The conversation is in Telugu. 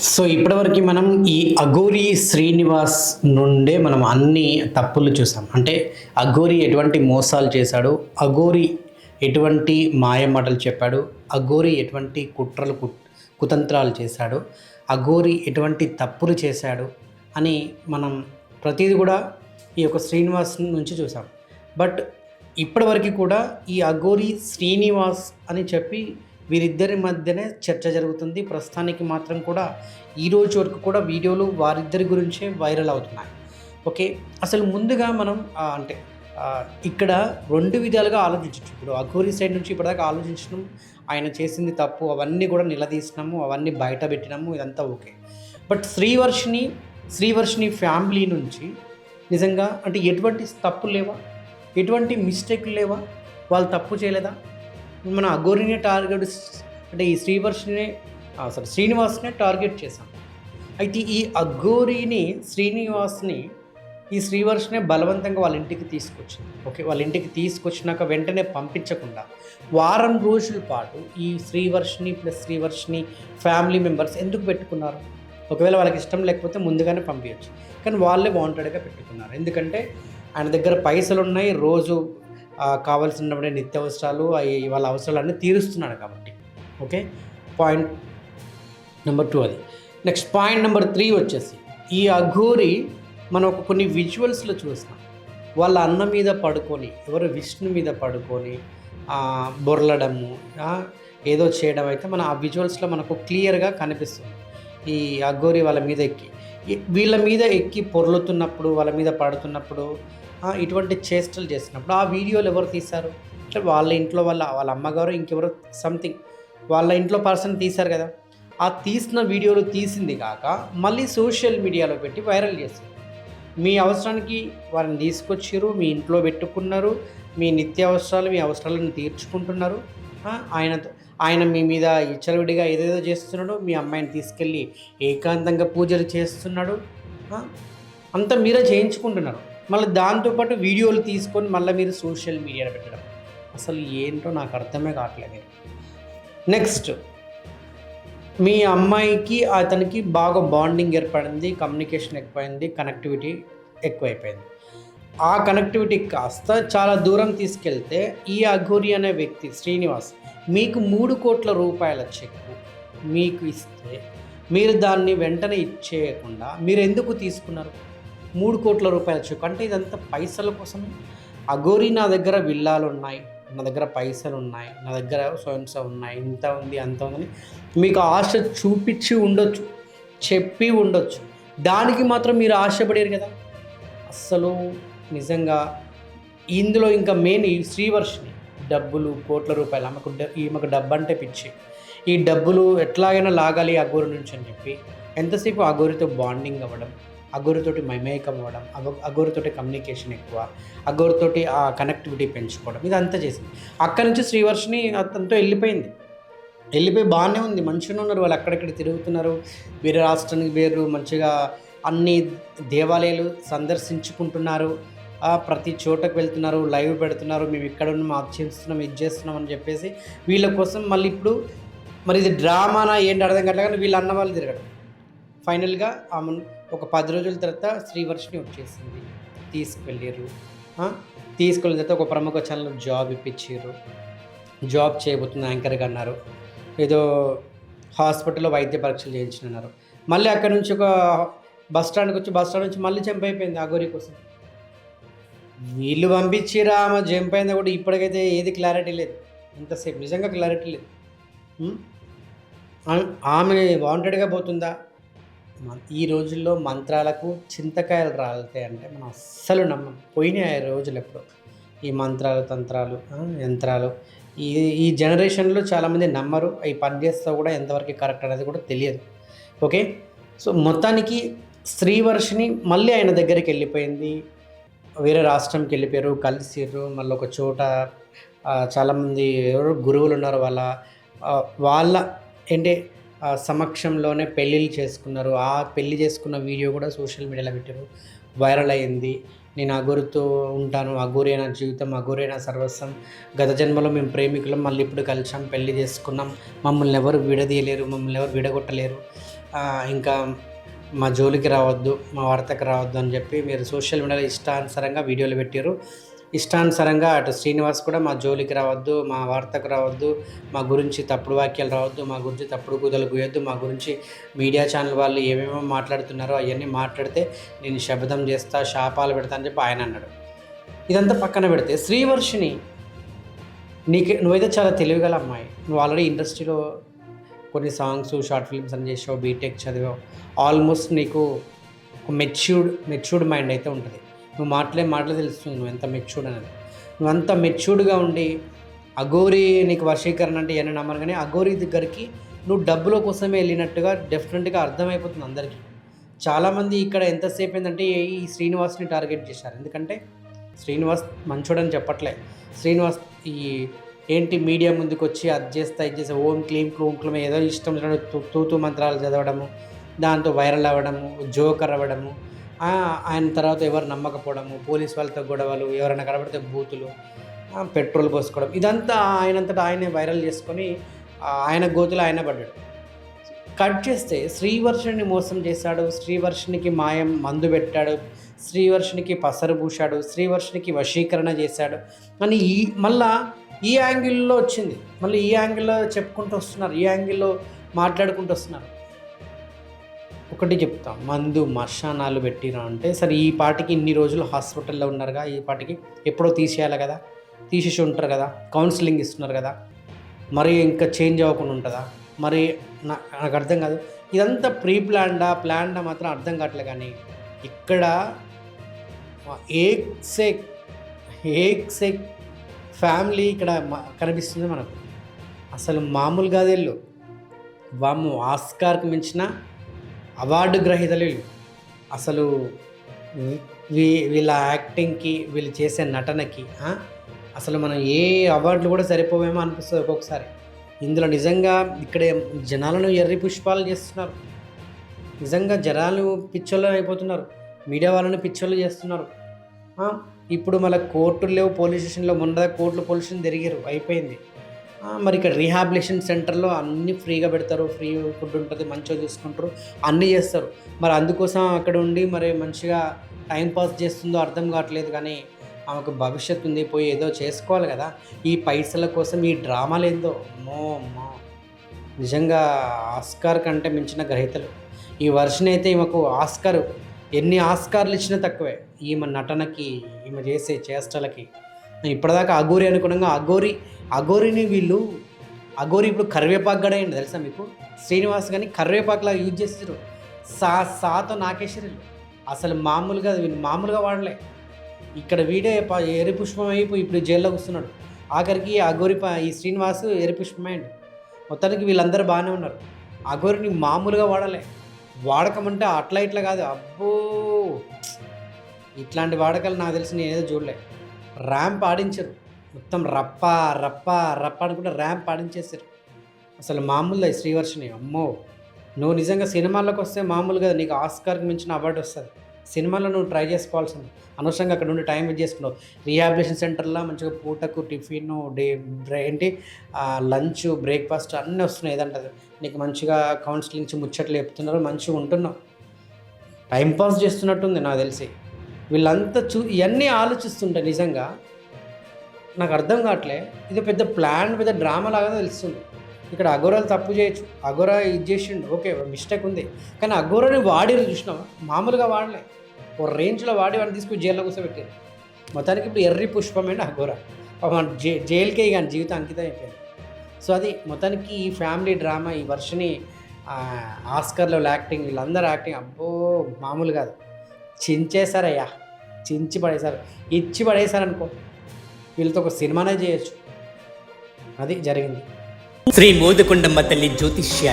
సో ఇప్పటివరకు మనం ఈ అఘోరి శ్రీనివాస్ నుండే మనం అన్ని తప్పులు చూసాం. అంటే అఘోరి ఎటువంటి మోసాలు చేశాడు? అఘోరి ఎటువంటి మాయమాటలు చెప్పాడు? అఘోరి ఎటువంటి కుట్రలు కుట్ కుతంత్రాలు చేశాడు? అఘోరి ఎటువంటి తప్పులు చేశాడు? అని మనం ప్రతిదీ కూడా ఈ యొక్క శ్రీనివాస్ నుంచి చూసాం. బట్ ఇప్పటివరకు కూడా ఈ అఘోరి శ్రీనివాస్ అని చెప్పి వీరిద్దరి మధ్యనే చర్చ జరుగుతుంది. ప్రస్తుతానికి మాత్రం కూడా ఈరోజు వరకు కూడా వీడియోలు వారిద్దరి గురించే వైరల్ అవుతున్నాయి. ఓకే అసలు ముందుగా మనం అంటే ఇక్కడ రెండు విధాలుగా ఆలోచించవచ్చు ఇప్పుడు అఘోరి సైడ్ నుంచి ఇప్పటిదాకా ఆలోచించడం ఆయన చేసింది తప్పు అవన్నీ కూడా నిలదీసినాము అవన్నీ బయట పెట్టినాము ఇదంతా okay. But Srivarshini Srivarshini family నుంచి నిజంగా అంటే ఎటువంటి తప్పులు లేవా? ఎటువంటి మిస్టేక్లు లేవా? వాళ్ళు తప్పు చేయలేదా? మన అఘోరిని టార్గెట్ అంటే ఈ శ్రీవర్షిని సారీ శ్రీనివాస్నే టార్గెట్ చేశాం. అయితే ఈ అఘోరిని శ్రీనివాస్ని ఈ శ్రీవర్షనే బలవంతంగా వాళ్ళ ఇంటికి తీసుకొచ్చింది. ఓకే వాళ్ళ ఇంటికి తీసుకొచ్చినాక వెంటనే పంపించకుండా వారం రోజుల పాటు ఈ Srivarshini plus Srivarshini family members ఎందుకు పెట్టుకున్నారు? ఒకవేళ వాళ్ళకి ఇష్టం లేకపోతే ముందుగానే పంపించచ్చు. కానీ వాళ్ళే వాంటెడ్గా పెట్టుకున్నారు. ఎందుకంటే ఆయన దగ్గర పైసలు ఉన్నాయి రోజు కావాల్సినటువంటి నిత్యావసరాలు అవి వాళ్ళ అవసరాలన్నీ తీరుస్తున్నాడు కాబట్టి. ఓకే? పాయింట్ నెంబర్ టూ అది. నెక్స్ట్ పాయింట్ నెంబర్ త్రీ వచ్చేసి ఈ అఘోరి మనం ఒక కొన్ని విజువల్స్లో చూస్తాం. వాళ్ళ అన్న మీద పడుకొని ఎవరు విష్ణు మీద పడుకొని బొర్లడము ఏదో చేయడం అయితే మన ఆ విజువల్స్లో మనకు క్లియర్గా కనిపిస్తుంది. ఈ అఘోరి వాళ్ళ మీద ఎక్కి. వీళ్ళ మీద ఎక్కి పొర్లుతున్నప్పుడు వాళ్ళ మీద పడుతున్నప్పుడు ఇటువంటి చేష్టలు చేస్తున్నప్పుడు ఆ వీడియోలు ఎవరు తీశారు? అంటే వాళ్ళ ఇంట్లో వాళ్ళ వాళ్ళ అమ్మగారు ఇంకెవరో సంథింగ్ వాళ్ళ ఇంట్లో పర్సన్ తీశారు కదా. ఆ తీసిన వీడియోలు తీసింది కాక మళ్ళీ సోషల్ మీడియాలో పెట్టి వైరల్ చేశారు. మీ అవసరానికి వారిని తీసుకొచ్చారు మీ ఇంట్లో పెట్టుకున్నారు మీ నిత్య అవసరాలు మీ అవసరాలను తీర్చుకుంటున్నారు. ఆయనతో ఆయన మీ మీద ఇచ్చలవిడిగా ఏదేదో చేస్తున్నాడు మీ అమ్మాయిని తీసుకెళ్ళి ఏకాంతంగా పూజలు చేస్తున్నాడు. అంతా మీరే చేయించుకుంటున్నారు. మళ్ళీ దాంతోపాటు వీడియోలు తీసుకొని మళ్ళీ మీరు సోషల్ మీడియాలో పెట్టడం. అసలు ఏంటో నాకు అర్థమే కావట్లేదు. నెక్స్ట్ మీ అమ్మాయికి అతనికి బాగా బాండింగ్ ఏర్పడింది కమ్యూనికేషన్ ఎక్కువైంది కనెక్టివిటీ ఎక్కువైపోయింది. ఆ కనెక్టివిటీ కాస్త చాలా దూరం తీసుకెళ్తే ఈ అఘోరి అనే వ్యక్తి శ్రీనివాస్ మీకు మూడు కోట్ల రూపాయల చెక్కు మీకు ఇస్తే మీరు దాన్ని వెంటనే ఇచ్చేయకుండా మీరు ఎందుకు తీసుకున్నారు? మూడు కోట్ల రూపాయల చెక్ అంటే ఇదంతా పైసల కోసం. అఘోరి నా దగ్గర విల్లాలు ఉన్నాయి నా దగ్గర పైసలు ఉన్నాయి నా దగ్గర సోన్స్ ఉన్నాయి ఇంత ఉంది అంత ఉందని మీకు ఆశ చూపించి ఉండొచ్చు చెప్పి ఉండొచ్చు. దానికి మాత్రం మీరు ఆశపడారు కదా. అస్సలు నిజంగా ఇందులో ఇంకా మెయిన్ ఈ శ్రీవర్షిని డబ్బులు కోట్ల రూపాయలు ఆమెకు ఈమెకు డబ్బు అంటే పిచ్చి. ఈ డబ్బులు ఎట్లాగైనా లాగాలి అగోరి నుంచి అని చెప్పి ఎంతసేపు అగోరితో బాండింగ్ అవ్వడం అగోరుతోటి మైమేకం అవ్వడం అగో కమ్యూనికేషన్ ఎక్కువ అగోరుతోటి ఆ కనెక్టివిటీ పెంచుకోవడం ఇదంతా చేసింది. అక్కడి నుంచి శ్రీవర్షిని అతనితో వెళ్ళిపోయింది. వెళ్ళిపోయి బాగానే ఉంది. మంచిగా ఉన్నారు వాళ్ళు అక్కడక్కడ తిరుగుతున్నారు వేరే రాష్ట్రానికి వేరు మంచిగా అన్ని దేవాలయాలు సందర్శించుకుంటున్నారు. ప్రతి చోటకు వెళ్తున్నారు లైవ్ పెడుతున్నారు మేము ఇక్కడ ఉన్న అది చేస్తున్నాం ఇది చేస్తున్నాం అని చెప్పేసి వీళ్ళ కోసం మళ్ళీ ఇప్పుడు మరి ఇది డ్రామానా ఏంటి అర్థం కావట్లేదు కానీ వీళ్ళు అన్న వాళ్ళు తిరగడం ఫైనల్గా ఆమె ఒక పది రోజుల తర్వాత శ్రీవర్షిని వచ్చేసింది. తీసుకువెళ్ళారు తీసుకెళ్ళిన తర్వాత ఒక ప్రముఖ ఛానల్ జాబ్ ఇప్పించారు జాబ్ చేయబోతున్న యాంకర్గా అన్నారు. ఏదో హాస్పిటల్లో వైద్య పరీక్షలు చేయించినారు మళ్ళీ అక్కడ నుంచి ఒక బస్ స్టాండ్కి వచ్చి బస్ స్టాండ్ నుంచి మళ్ళీ జంప్ అయిపోయింది అగోరి కోసం. వీళ్ళు పంపించిరా ఆమె జంప్ అయిందా కూడా ఇప్పటికైతే ఏది క్లారిటీ లేదు. ఎంతసేపు నిజంగా క్లారిటీ లేదు. ఆ- ఆమె వాంటెడ్గా పోతుందా? ఈ రోజుల్లో మంత్రాలకు చింతకాయలు రాలుతాయి అంటే మనం అస్సలు నమ్మం. పోయినాయి ఆ రోజులు ఎప్పుడు. ఈ మంత్రాలు తంత్రాలు యంత్రాలు. ఈ ఈ జనరేషన్లో చాలామంది నమ్మరు. అవి పనిచేస్తా కూడా ఎంతవరకు కరెక్ట్ అనేది కూడా తెలియదు. ఓకే? సో మొత్తానికి శ్రీవర్షిని మళ్ళీ ఆయన దగ్గరికి వెళ్ళిపోయింది. వేరే రాష్ట్రంకి వెళ్ళిపోయారు. కలిసిర్రు. మళ్ళీ ఒక చోట చాలామంది ఎవరు గురువులు ఉన్నారు వాళ్ళ వాళ్ళ ఏంటి సమక్షంలోనే పెళ్ళిళ్ళు చేసుకున్నారు. ఆ పెళ్ళి చేసుకున్న వీడియో కూడా సోషల్ మీడియాలో పెట్టారు. వైరల్ అయ్యింది నేను అగురుతో ఉంటాను. అగోరే నా జీవితం అగోరే నా సర్వస్వం. గత జన్మలో మేము ప్రేమికులం. మళ్ళీ ఇప్పుడు కలిసాం. పెళ్ళి చేసుకున్నాం. మమ్మల్ని ఎవరు విడదీయలేరు. మమ్మల్ని ఎవరు విడగొట్టలేరు. ఇంకా మా జోలికి రావద్దు మా వార్తకు రావద్దు అని చెప్పి మీరు సోషల్ మీడియాలో ఇష్టానుసారంగా వీడియోలు పెట్టారు. ఇష్టానుసారంగా అటు శ్రీనివాస్ కూడా మా జోలికి రావద్దు మా వార్తకు రావద్దు మా గురించి తప్పుడు వాక్యాలు రావద్దు మా గురించి తప్పుడు కూదలు కూయొద్దు మా గురించి మీడియా ఛానల్ వాళ్ళు ఏమేమో మాట్లాడుతున్నారో అవన్నీ మాట్లాడితే నేను శబ్దం చేస్తా శాపాలు పెడతా అని చెప్పి ఆయన అన్నాడు. ఇదంతా పక్కన పెడితే శ్రీవర్షిని నీకు నువ్వైతే చాలా తెలివిగల అమ్మాయి. నువ్వు ఆల్రెడీ ఇండస్ట్రీలో కొన్ని సాంగ్స్ షార్ట్ ఫిల్మ్స్ అని చేసావు బీటెక్ చదివావు. ఆల్మోస్ట్ నీకు ఒక మెచ్యూర్డ్ మెచ్యూర్డ్ మైండ్ అయితే ఉంటుంది. నువ్వు మాటలే మాటలు తెలుస్తుంది నువ్వు ఎంత మెచ్యూర్డ్ అనేది. నువ్వు అంత మెచ్యూర్డ్గా ఉండి అఘోరి నీకు వశీకరణ అంటే ఏమైనా నమ్మరు కానీ అఘోరి దగ్గరికి నువ్వు డబ్బుల కోసమే వెళ్ళినట్టుగా డెఫినెట్గా అర్థమైపోతుంది అందరికీ. చాలామంది ఇక్కడ ఎంతసేపు ఏంటంటే ఈ శ్రీనివాస్ని టార్గెట్ చేశారు. ఎందుకంటే శ్రీనివాస్ మంచోడని చెప్పట్లే. శ్రీనివాస్ ఈ ఏంటి మీడియా ముందుకు వచ్చి అది చేస్తా ఇది చేస్తా ఓం క్లీమ్ క్లూం క్లూమ్ ఏదో ఇష్టం వచ్చినట్టు తూతూ మంత్రాలు చదవడము దాంతో వైరల్ అవ్వడము జోకర్ అవ్వడము ఆయన తర్వాత ఎవరు నమ్మకపోవడము పోలీస్ వాళ్ళతో గొడవలు ఎవరైనా కనబడితే బూతులు పెట్రోల్ పోసుకోవడం ఇదంతా ఆయనంతటా ఆయనే వైరల్ చేసుకొని ఆయన గోతులు ఆయన పడ్డాడు. కట్ చేస్తే శ్రీవర్షుని మోసం చేశాడు శ్రీవర్షునికి మాయం మందు పెట్టాడు శ్రీవర్షునికి పసరు పూశాడు శ్రీవర్షునికి వశీకరణ చేశాడు. అని ఈ మళ్ళా ఈ యాంగిల్లో వచ్చింది. మళ్ళీ ఈ యాంగిల్లో చెప్పుకుంటూ వస్తున్నారు ఈ యాంగిల్లో మాట్లాడుకుంటూ వస్తున్నారు. ఒకటి చెప్తా. మందు మర్శానాలు పెట్టిరా అంటే సరే ఈ పాటికి ఇన్ని రోజులు హాస్పిటల్లో ఉన్నారుగా ఈ పాటికి ఎప్పుడో తీసేయాలి కదా తీసేసి ఉంటారు కదా కౌన్సిలింగ్ ఇస్తున్నారు కదా మరి ఇంకా చేంజ్ అవ్వకుండా ఉంటుందా? మరి నా- నాకు అర్థం కాదు. ఇదంతా ప్రీ ప్లాన్డా ప్లాన్డా మాత్రం అర్థం కావట్లే కానీ ఇక్కడ ఏక్ సేక్ ఏక్ సేక్ ఫ్యామిలీ ఇక్కడ కనిపిస్తుంది మనకు. అసలు మామూలుగా కాదు వాము ఆస్కార్కి మించిన అవార్డు గ్రహీతలు అసలు వీ- వీళ్ళ యాక్టింగ్కి వీళ్ళు చేసే నటనకి అసలు మనం ఏ అవార్డులు కూడా సరిపోవేమో అనిపిస్తుంది ఒక్కొక్కసారి. ఇందులో నిజంగా ఇక్కడ జనాలను ఎర్రి పుష్పాలు చేస్తున్నారు. నిజంగా జనాలు పిచ్చోళ్ళు అయిపోతున్నారు. మీడియా వాళ్ళని పిచ్చోళ్ళు చేస్తున్నారు. ఇప్పుడు మళ్ళీ కోర్టులు లేవు పోలీస్ స్టేషన్లో మొన్న కోర్టులు పోలీస్ స్టేషన్ తిరిగారు అయిపోయింది. మరి ఇక్కడ రీహాబిలేషన్ సెంటర్లో అన్నీ ఫ్రీగా పెడతారు. ఫ్రీ ఫుడ్ ఉంటుంది మంచిగా చూసుకుంటారు. అన్నీ చేస్తారు. మరి అందుకోసం అక్కడ ఉండి మరి మంచిగా టైం పాస్ చేస్తుందో అర్థం కావట్లేదు కానీ ఆమెకు భవిష్యత్తు ఉంది. పోయి ఏదో చేసుకోవాలి కదా. ఈ పైసల కోసం ఈ డ్రామాలు ఏందో? మో మో నిజంగా ఆస్కార్ కంటే మించిన గ్రహీతలు. ఈ వర్షన్ అయితే ఈమెకు ఆస్కార్. ఎన్ని ఆస్కార్లు ఇచ్చినా తక్కువే. ఈమె నటనకి ఈమె చేసే చేష్టలకి. ఇప్పటిదాకా అఘోరి అనుకున్నాగా అఘోరి అఘోరిని వీళ్ళు అఘోరి ఇప్పుడు కరివేపాకు గడ అయింది తెలుసా మీకు? శ్రీనివాస్ కానీ కరివేపాకులా యూజ్ చేసారు సా సాతో నాకేశ్వరులు అసలు మామూలుగా వీళ్ళు మామూలుగా వాడలే. ఇక్కడ వీడే ఎరుపుష్పం ఎరి పుష్పం అయిపోయి ఇప్పుడు జైల్లోకి వస్తున్నాడు. ఆఖరికి అఘోరి ఈ శ్రీనివాస్ ఎరి పుష్పమైండు మొత్తానికి వీళ్ళందరూ బాగానే ఉన్నారు. అఘోరిని మామూలుగా వాడలే. వాడకమంటే అట్లా ఇట్లా కాదు. అబ్బో! ఇట్లాంటి వాడకాలు నాకు తెలిసి నేను ఏదో చూడలే. ర్యాంప్ ఆడించారు. మొత్తం రప్ప రప్ప రప్ప అనుకుంటే ర్యాంప్ ఆడించేసారు అసలు మామూలుగా శ్రీవర్షిని అమ్మో! నువ్వు నిజంగా సినిమాల్లోకి వస్తే మామూలుగా నీకు ఆస్కార్కి మించిన అవార్డు వస్తుంది. సినిమాలో నువ్వు ట్రై చేసుకోవాల్సింది. అనవసరంగా అక్కడ నుండి టైం వేస్ట్ చేసుకున్నావు. రీహాబిలేషన్ సెంటర్లో మంచిగా పూటకు టిఫిన్ డే బ్రే- ఏంటి? లంచ్ బ్రేక్ఫాస్ట్ అన్నీ వస్తున్నాయి ఏదంటది నీకు మంచిగా కౌన్సిలింగ్స్ ముచ్చట్లు చెప్తున్నారు మంచిగా ఉంటున్నావు. టైం పాస్ చేస్తున్నట్టుంది నాకు తెలిసి. వీళ్ళంతా చూ ఇవన్నీ ఆలోచిస్తుంటే నిజంగా నాకు అర్థం కావట్లే. ఇది పెద్ద ప్లాన్ పెద్ద డ్రామా లాగా తెలుస్తుంది. ఇక్కడ అఘోరాలు తప్పు చేయొచ్చు. అఘోరా ఇది చేసిండు. ఓకే మిస్టేక్ ఉంది. కానీ అఘోరాని వాడిరు చూసినావా? మామూలుగా వాడలే. ఓ రేంజ్లో వాడి వాడిని తీసుకుని జైల్లో కూర్చోబెట్టారు. మొత్తానికి ఇప్పుడు ఎర్రి పుష్పమైన అఘోరా. పాపం జై జైలుకే కానీ జీవితం అంకితం అయిపోయింది. సో అది మొత్తానికి ఈ ఫ్యామిలీ డ్రామా ఈ వర్షని ఆస్కర్లో యాక్టింగ్ వీళ్ళందరూ యాక్టింగ్ అబ్బో మామూలు కాదు. చించేశారయ్యా. చించి పడేశారు. ఇచ్చి పడేశారనుకో. వీళ్ళతో ఒక సినిమానే చేయొచ్చు. అది జరిగింది. శ్రీ మోదకొండమ్మ తల్లి జ్యోతిష్యాలు